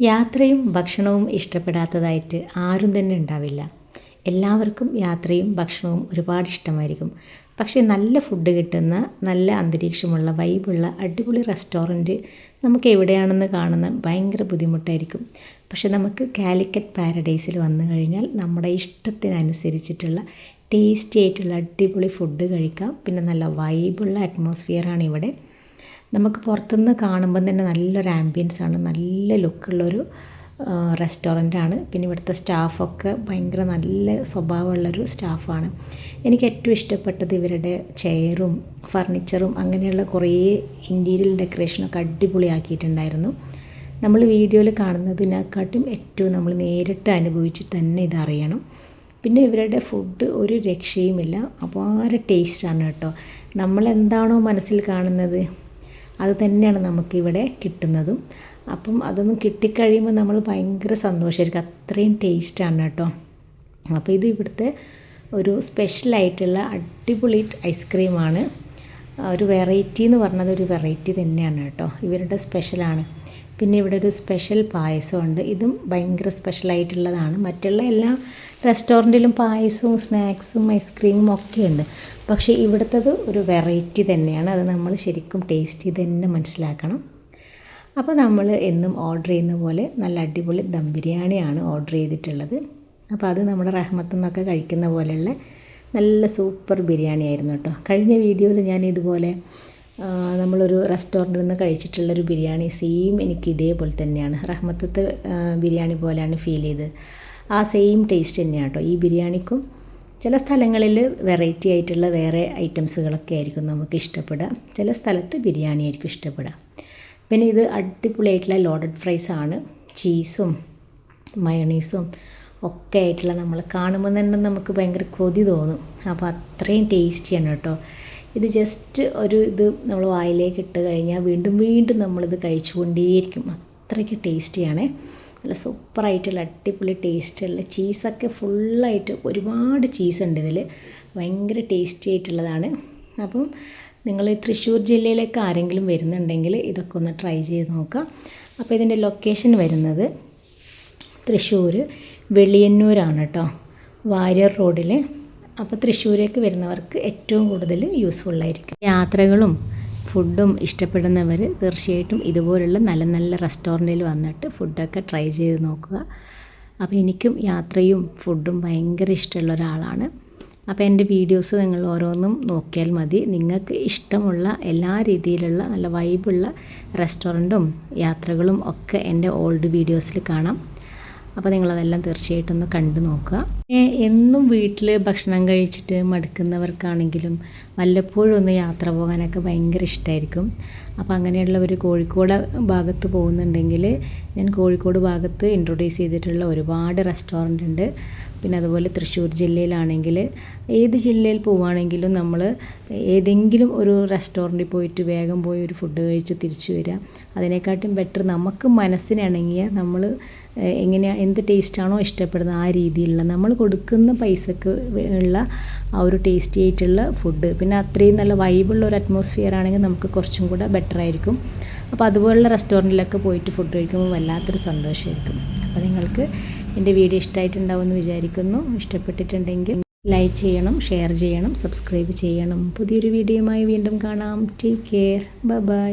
യാത്രയും ഭക്ഷണവും ഇഷ്ടപ്പെടാത്തതായിട്ട് ആരും തന്നെ ഉണ്ടാവില്ല. എല്ലാവർക്കും യാത്രയും ഭക്ഷണവും ഒരുപാട് ഇഷ്ടമായിരിക്കും. പക്ഷേ നല്ല ഫുഡ് കിട്ടുന്ന നല്ല അന്തരീക്ഷമുള്ള വൈബുള്ള അടിപൊളി റെസ്റ്റോറന്റ് നമുക്ക് എവിടെയാണെന്ന് കാണുന്ന ഭയങ്കര ബുദ്ധിമുട്ടായിരിക്കും. പക്ഷേ നമുക്ക് കാലിക്കറ്റ് പാരഡൈസിൽ വന്നു കഴിഞ്ഞാൽ നമ്മുടെ ഇഷ്ടത്തിനനുസരിച്ചിട്ടുള്ള ടേസ്റ്റി ആയിട്ടുള്ള അടിപൊളി ഫുഡ് കഴിക്കാം. പിന്നെ നല്ല വൈബുള്ള അറ്റ്മോസ്ഫിയറാണ് ഇവിടെ. നമുക്ക് പുറത്തുനിന്ന് കാണുമ്പം തന്നെ നല്ലൊരു ആംബിയൻസ് ആണ്. നല്ല ലുക്കുള്ളൊരു ആണ്. പിന്നെ ഇവിടുത്തെ സ്റ്റാഫൊക്കെ ഭയങ്കര നല്ല സ്വഭാവമുള്ളൊരു സ്റ്റാഫാണ് എനിക്ക് ഏറ്റവും ഇഷ്ടപ്പെട്ടത് ഇവരുടെ ചെയറും ഫർണിച്ചറും അങ്ങനെയുള്ള കുറേ ഇന്റീരിയൽ ഡെക്കറേഷനൊക്കെ അടിപൊളിയാക്കിയിട്ടുണ്ടായിരുന്നു. നമ്മൾ വീഡിയോയിൽ കാണുന്നതിനെക്കാട്ടും ഏറ്റവും നമ്മൾ നേരിട്ട് അനുഭവിച്ച് തന്നെ ഇതറിയണം പിന്നെ ഇവരുടെ ഫുഡ് ഒരു രക്ഷയുമില്ല. അപാര ടേസ്റ്റാണ് കേട്ടോ. നമ്മളെന്താണോ മനസ്സിൽ കാണുന്നത്. അത് തന്നെയാണ് നമുക്കിവിടെ കിട്ടുന്നതും. അപ്പം അതൊന്നും കിട്ടിക്കഴിയുമ്പോൾ നമ്മൾ ഭയങ്കര സന്തോഷമായിരിക്കും അത്രയും ടേസ്റ്റാണ് കേട്ടോ. അപ്പോൾ ഇത് ഇവിടുത്തെ ഒരു സ്പെഷ്യലായിട്ടുള്ള അടിപൊളി ഐസ്ക്രീമാണ്. ഒരു വെറൈറ്റി എന്ന് പറഞ്ഞത് ഒരു വെറൈറ്റി തന്നെയാണ് കേട്ടോ. ഇവരുടെ സ്പെഷ്യലാണ്. പിന്നെ ഇവിടെ ഒരു സ്പെഷ്യൽ പായസമുണ്ട്. ഇതും ഭയങ്കര സ്പെഷ്യലായിട്ടുള്ളതാണ് മറ്റുള്ള എല്ലാ റെസ്റ്റോറന്റിലും പായസവും സ്നാക്സും ഐസ്ക്രീമും ഒക്കെ ഉണ്ട് പക്ഷേ ഇവിടുത്തത് ഒരു വെറൈറ്റി തന്നെയാണ്. അത് നമ്മൾ ശരിക്കും ടേസ്റ്റ് ചെയ്ത് തന്നെ മനസ്സിലാക്കണം. അപ്പോൾ നമ്മൾ എന്നും ഓർഡർ ചെയ്യുന്ന പോലെ നല്ല അടിപൊളി ദം ബിരിയാണിയാണ് ഓർഡർ ചെയ്തിട്ടുള്ളത്. അപ്പോൾ അത് നമ്മുടെ റഹ്മത്ത് നിന്നൊക്കെ കഴിക്കുന്ന പോലെയുള്ള നല്ല സൂപ്പർ ബിരിയാണി ആയിരുന്നു കേട്ടോ. കഴിഞ്ഞ വീഡിയോയിൽ ഞാൻ ഇതുപോലെ നമ്മളൊരു റെസ്റ്റോറന്റിൽ നിന്ന് കഴിച്ചിട്ടുള്ളൊരു ബിരിയാണി സെയിം എനിക്ക് ഇതേപോലെ തന്നെയാണ്. റഹ്മത്തത്തെ ബിരിയാണി പോലെയാണ് ഫീൽ ചെയ്ത് ആ സെയിം ടേസ്റ്റ് തന്നെയാണ് കേട്ടോ ഈ ബിരിയാണിക്കും ചില സ്ഥലങ്ങളിൽ വെറൈറ്റി ആയിട്ടുള്ള വേറെ ഐറ്റംസുകളൊക്കെ ആയിരിക്കും നമുക്ക് ഇഷ്ടപ്പെടുക. ചില സ്ഥലത്ത് ബിരിയാണി ആയിരിക്കും ഇഷ്ടപ്പെടുക. പിന്നെ ഇത് അടിപൊളിയായിട്ടുള്ള ലോഡഡ് ഫ്രൈസ് ആണ്. ചീസും മയണീസും ഒക്കെ ആയിട്ടുള്ള നമ്മൾ കാണുമ്പോൾ തന്നെ നമുക്ക് ഭയങ്കര കൊതി തോന്നും. അപ്പോൾ അത്രയും ടേസ്റ്റിയാണ് കേട്ടോ ഇത് ജസ്റ്റ് ഒരു ഇത് നമ്മൾ വായിലേക്ക് ഇട്ട് കഴിഞ്ഞാൽ വീണ്ടും വീണ്ടും നമ്മളിത് കഴിച്ചുകൊണ്ടേയിരിക്കും. അത്രയ്ക്ക് ടേസ്റ്റിയാണ് നല്ല സൂപ്പറായിട്ടുള്ള അടിപൊളി ടേസ്റ്റുള്ള ചീസൊക്കെ ഫുള്ളായിട്ട് ഒരുപാട് ചീസ് ഉണ്ട് ഇതിൽ ഭയങ്കര ടേസ്റ്റി ആയിട്ടുള്ളതാണ്. അപ്പം നിങ്ങൾ തൃശ്ശൂർ ജില്ലയിലേക്ക് ആരെങ്കിലും വരുന്നുണ്ടെങ്കിൽ ഇതൊക്കെ ഒന്ന് ട്രൈ ചെയ്ത് നോക്കാം അപ്പോൾ ഇതിന്റെ ലൊക്കേഷൻ വരുന്നത് തൃശ്ശൂർ വെളിയന്നൂരാണ് കേട്ടോ. വാര്യർ റോഡിൽ അപ്പോൾ തൃശ്ശൂരേക്ക് വരുന്നവർക്ക് ഏറ്റവും കൂടുതൽ യൂസ്ഫുൾ ആയിരിക്കും. യാത്രകളും ഫുഡും ഇഷ്ടപ്പെടുന്നവർ തീർച്ചയായിട്ടും ഇതുപോലുള്ള നല്ല നല്ല റെസ്റ്റോറന്റിൽ വന്നിട്ട് ഫുഡൊക്കെ ട്രൈ ചെയ്ത് നോക്കുക. അപ്പോൾ എനിക്കും യാത്രയും ഫുഡും ഭയങ്കര ഇഷ്ടമുള്ള ഒരാളാണ്. അപ്പോൾ എന്റെ വീഡിയോസ് നിങ്ങൾ ഓരോന്നും നോക്കിയാൽ മതി. നിങ്ങൾക്ക് ഇഷ്ടമുള്ള എല്ലാ രീതിയിലുള്ള നല്ല വൈബുള്ള റെസ്റ്റോറന്റും യാത്രകളും ഒക്കെ എന്റെ ഓൾഡ് വീഡിയോസിൽ കാണാം. അപ്പോൾ നിങ്ങളതെല്ലാം തീർച്ചയായിട്ടും ഒന്ന് കണ്ടു നോക്കുക. എന്നും വീട്ടിൽ ഭക്ഷണം കഴിച്ചിട്ട് മടുക്കുന്നവർക്കാണെങ്കിലും വല്ലപ്പോഴും ഒന്ന് യാത്ര പോകാനൊക്കെ ഭയങ്കര ഇഷ്ടമായിരിക്കും അപ്പോൾ അങ്ങനെയുള്ള ഒരു കോഴിക്കോട് ഭാഗത്ത് പോകുന്നുണ്ടെങ്കിൽ ഞാൻ കോഴിക്കോട് ഭാഗത്ത് ഇൻട്രൊഡ്യൂസ് ചെയ്തിട്ടുള്ള ഒരുപാട് റെസ്റ്റോറന്റ് ഉണ്ട്. പിന്നെ അതുപോലെ തൃശ്ശൂർ ജില്ലയിലാണെങ്കിൽ ഏത് ജില്ലയിൽ പോവുകയാണെങ്കിലും നമ്മൾ ഏതെങ്കിലും ഒരു റെസ്റ്റോറന്റിൽ പോയിട്ട് വേഗം പോയി ഒരു ഫുഡ് കഴിച്ച് തിരിച്ചു വരിക. അതിനെക്കാട്ടും ബെറ്റർ നമുക്ക് മനസ്സിനിണങ്ങിയ നമ്മൾ എങ്ങനെയാണ് എന്ത് ടേസ്റ്റാണോ ഇഷ്ടപ്പെടുന്നത് ആ രീതിയിലുള്ള നമ്മൾ കൊടുക്കുന്ന പൈസക്ക് ഉള്ള ആ ഒരു ടേസ്റ്റി ആയിട്ടുള്ള ഫുഡ് പിന്നെ അത്രയും നല്ല വൈബുള്ള ഒരു അറ്റ്മോസ്ഫിയർ ആണെങ്കിൽ നമുക്ക് കുറച്ചും കൂടെ ബെറ്റർ ആയിരിക്കും. അപ്പോൾ അതുപോലുള്ള റെസ്റ്റോറന്റിലൊക്കെ പോയിട്ട് ഫുഡ് കഴിക്കുമ്പോൾ വല്ലാത്തൊരു സന്തോഷമായിരിക്കും അപ്പോൾ നിങ്ങൾക്ക് എന്റെ വീഡിയോ ഇഷ്ടമായിട്ടുണ്ടാവുമെന്ന് വിചാരിക്കുന്നു. ഇഷ്ടപ്പെട്ടിട്ടുണ്ടെങ്കിൽ ലൈക്ക് ചെയ്യണം ഷെയർ ചെയ്യണം സബ്സ്ക്രൈബ് ചെയ്യണം. പുതിയൊരു വീഡിയോയുമായി വീണ്ടും കാണാം. Take care bye bye